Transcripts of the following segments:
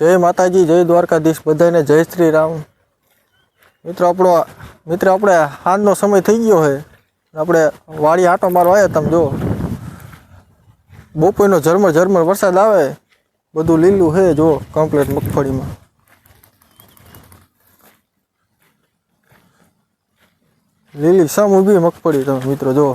જય માતાજી, જય દ્વારકાધીશ બધાને જય શ્રી રામ મિત્રો આપણો મિત્ર આપણે સાંજનો સમય થઈ ગયો છે. આપણે વાડી આંટો મારવા આવ્યા તમે જો બપોરનો ઝરમર ઝરમર વરસાદ આવે, બધું લીલું છે જો કમ્પ્લીટ મગફળીમાં. લીલી સમ ઊભી મગફળી, તમે મિત્રો જો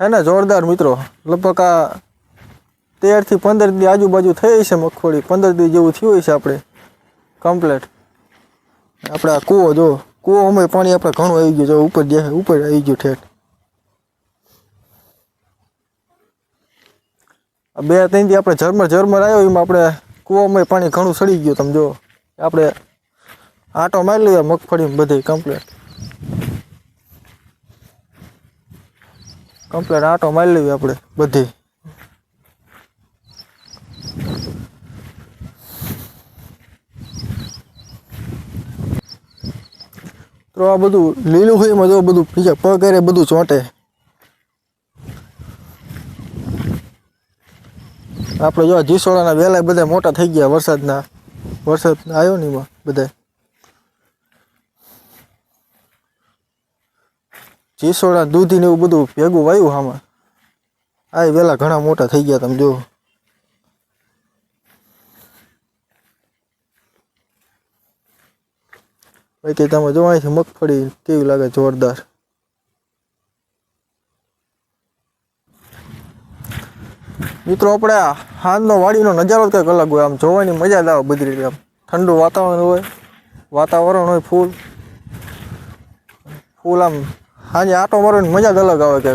હે ને, જોરદાર મિત્રો. લગભગ આ તેરથી પંદર દી આજુબાજુ થઈ છે મગફળી. પંદર દી જેવું થયું છે આપણે કમ્પ્લેટ આપણે આ કૂવો જો, કૂવો અમે પાણી આપણે ઘણું આવી ગયું જો ઉપર જે ઉપર આવી ગયું ઠેઠ. બે ત્રણ દી આપણે ઝરમર ઝરમર આવ્યો, એમાં આપણે કૂવામાં પાણી ઘણું સડી ગયું તમે જો. આપણે આટો મારી લઈએ મગફળી બધી કમ્પ્લેટ કમ્પ્લેટ આંટો મારી લેવી આપણે, બધી. તો આ બધું લીલું હોય એમાં જો બધું બીજા પગ હારે બધું ચોંટે. આપણે જો જીસોડાના વેલા બધા મોટા થઈ ગયા વરસાદના. વરસાદ આવ્યો ને એમાં બધા ચીસોડા, દૂધી ને એવું બધું ભેગું વાયું આમાં. આ વેલા ઘણા મોટા થઈ ગયા તમે જો બાકી તમે જો અહીંથી મગફળી કેવી લાગે જોરદાર. મિત્રો, આપણે આ હાંજનો વાડીનો નજારો કંઈક અલગ હોય. આમ જોવાની મજા જ આવે બધી રીતે. આમ ઠંડુ વાતાવરણ હોય વાતાવરણ હોય ફૂલ. ફૂલ આમ સાંજે આટો મારવાની મજા જ અલગ આવે કે.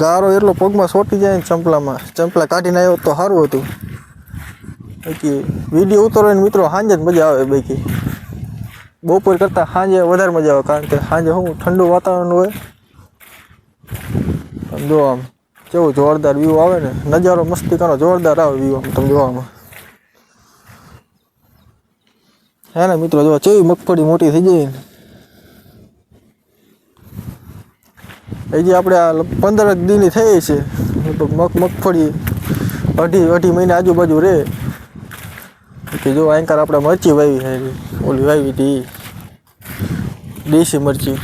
ગારો એટલો પગમાં સોટી જાય ને ચંપલામાં. ચંપલા કાઢીને આવ્યો તો સારું હતું. બાકી વીડિયો ઉતારવાની મિત્રો સાંજે જ મજા આવે બાકી. બપોર કરતાં સાંજે વધારે મજા આવે, કારણ કે સાંજે શું ઠંડુ વાતાવરણ હોય. જો આમ, કેવું જોરદાર વ્યૂ આવે ને. નજારો મસ્તી કરો જોરદાર આવે વ્યૂ આમ, તમે જોવામાં હે ને મિત્રો, જો ચેવી મગફળી મોટી થઈ જાય ને હજી આપણે આ પંદર દીની થઈ છે. લગભગ મગ, મગફળી અઢી અઢી મહિના આજુબાજુ રહે કે જો આંકાર આપણે મરચી વાવી છે ઓલી વાવી હતી દેશી મરચી.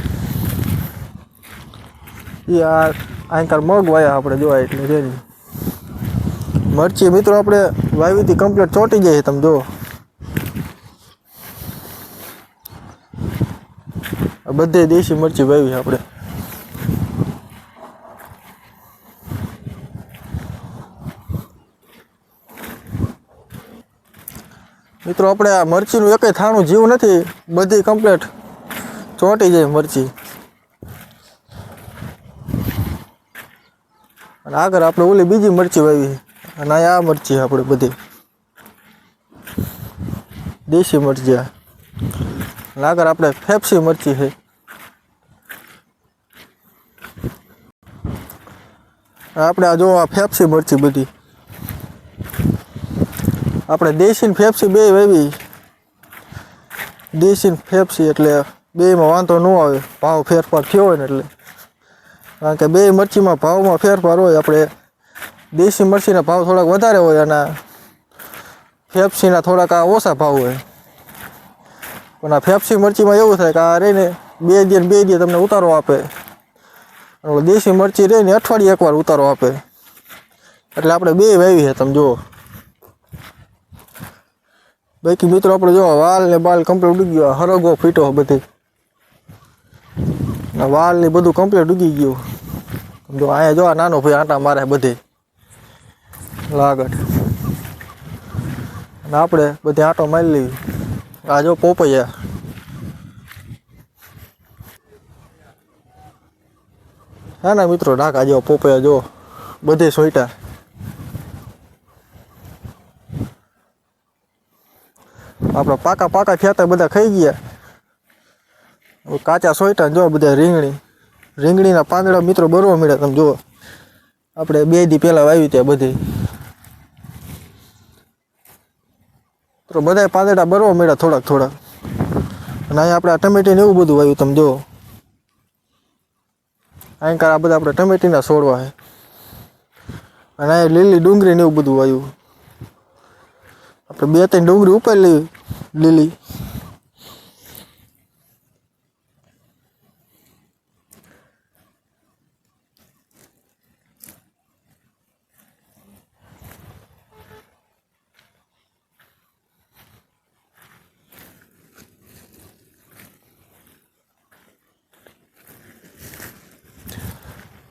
એ આ આંકાર મગ વાયા આપણે જોવા એટલે છે મરચી મિત્રો આપણે વાવી હતી કમ્પ્લીટ ચોંટી જાય તમે જો. બધે દેશી મરચી વાવી આપણે. મિત્રો, આપણે આ મરચીનું એકે થાણું જીવ નથી. બધી કમ્પ્લેટ ચોંટી જાય મરચી. અને આગળ આપણે ઓલી બીજી મરચી વાવી અને આ મરચી આપણે બધી. દેશી મરચી આ. અને આપણે ફેફસી મરચી છે. આપણે આ જો આ ફેફસી મરચી બધી. આપણે દેશી ફેફસી બે વેવી. દેશી ફેફસી એટલે બેમાં વાંધો ન આવે, ભાવ ફેરફાર થયો હોય ને એટલે. કારણ કે બે મરચીમાં ભાવમાં ફેરફાર હોય, આપણે દેશી મરચીના ભાવ થોડાક વધારે હોય અને ફેફસીના થોડાક આ ઓછા ભાવ હોય. પણ આ ફેફસી મરચીમાં એવું થાય કે આ રહીને બે દી બે દી તમને ઉતારો આપે. દેશી મરચી રહીને અઠવાડિયે એકવાર ઉતારો આપે. એટલે આપણે બે વાવી છે, તમે જુઓ. બાકી મિત્રો, આપણે જો વાલ ને બાલ કમ્પ્લીટ ઉડી ગયો. હરગો ફીટો બધી. વાલ ને બધું કમ્પ્લીટ ઉગી ગયું. જો અહીંયા જો નાનો ભાઈ આંટા મારે બધે. લાગટ આપણે બધી આંટો મારી લેવી આ જો પોપૈયા હા, ના મિત્રો ઢાકા જો પોપૈયા જો, બધે સોઈટા આપણા પાકા પાકા થયા બધા ખાઈ ગયા. કાચા સોયટા જો બધા રીંગણી. રીંગણીના પાંદડા મિત્રો બરવા મળ્યા, તમે જુઓ. આપણે બે દી પહેલાં વાવી ત્યાં બધી. તો બધાય પાંદડા બરવા મળ્યા થોડાક થોડાક. અને અહીંયા આપણે આ ટમેટી એવું બધું આવ્યું તમે જુઓ અહીં આ બધા આપણે ટમેટીના છોડવા છે અને અહીંયા લીલી ડુંગળી ને એવું બધું આવ્યું આપણે બે ત્રણ ડુંગળી ઉપર લેવી, લીલી.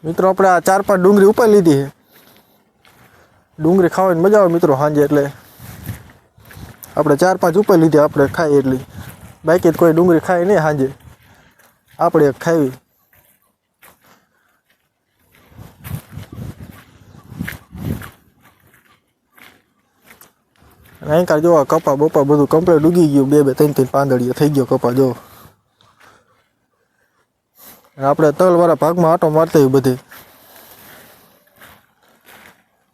મિત્રો, આપણે આ ચાર પાંચ ડુંગળી ઉપર લીધી છે. ડુંગળી ખાવાની મજા આવે મિત્રો સાંજે, એટલે આપણે ચાર પાંચ ઉપર લીધી, આપણે ખાઈ એટલી. બાકી કોઈ ડુંગળી ખાય નહીં સાંજે. આપણે ખાવી અહીં કાંઈ જો કપા બપા બધું કમ્પ્લેટ ઉગી ગયું, બે બે, ત્રણ ત્રણ પાંદડીઓ થઈ ગયો કપા, જો. અને આપણે તલવાળા ભાગમાં આટો મારતા હોય બધે.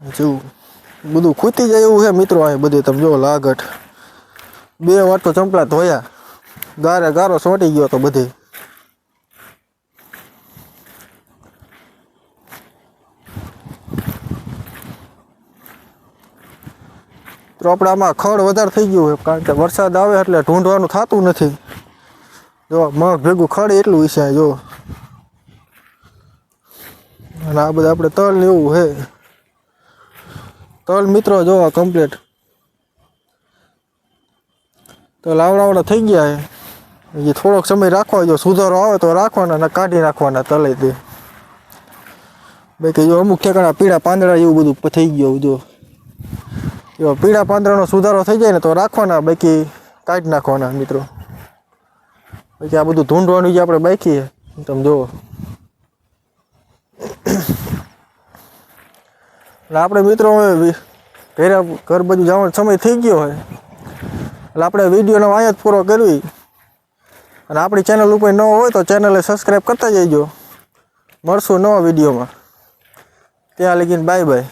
જેવું બધું ખૂતી જાય એવું છે મિત્રો અહીં બધે, તમે જો લાગટ બે વાર ચંપલા ધોયા. ગારે ગારો સોટી ગયો તો બધે. તો આપણે ખડ વધારે થઈ ગયું છે, કારણ કે વરસાદ આવે એટલે ઢૂંઢવાનું થતું નથી. જો મગ ભેગું ખડે એટલું વિશે જો. અને આ બધા આપણે તલ ને એવું છે તલ મિત્રો જો કમ્પ્લીટ તો લાવડાવડા થઈ ગયા છે એ થોડોક સમય રાખવા જો, સુધારો આવે તો રાખવાના, ને કાઢી નાખવાના તલે તે. બાકી જો અમુક ઠેકાણા પીળા પાંદડા એવું બધું થઈ ગયું જો. જો પીળા પાંદડાનો સુધારો થઈ જાય ને તો રાખવાના, બાકી કાઢી નાખવાના મિત્રો. બાકી આ બધું ધૂંઢવાનું જે આપણે બાકી તમે જુઓ. એટલે આપણે મિત્રો ઘરે ઘર બાજુ જવાનો સમય થઈ ગયો હોય. એટલે આપણે વિડીયોનો અહીંયા પૂરો કરવી. અને આપણી ચેનલ ઉપર ન હોય તો ચેનલે સબસ્ક્રાઈબ કરતા જઈજો. મળશું નવા વિડીયોમાં. ત્યાં લગીને બાય બાય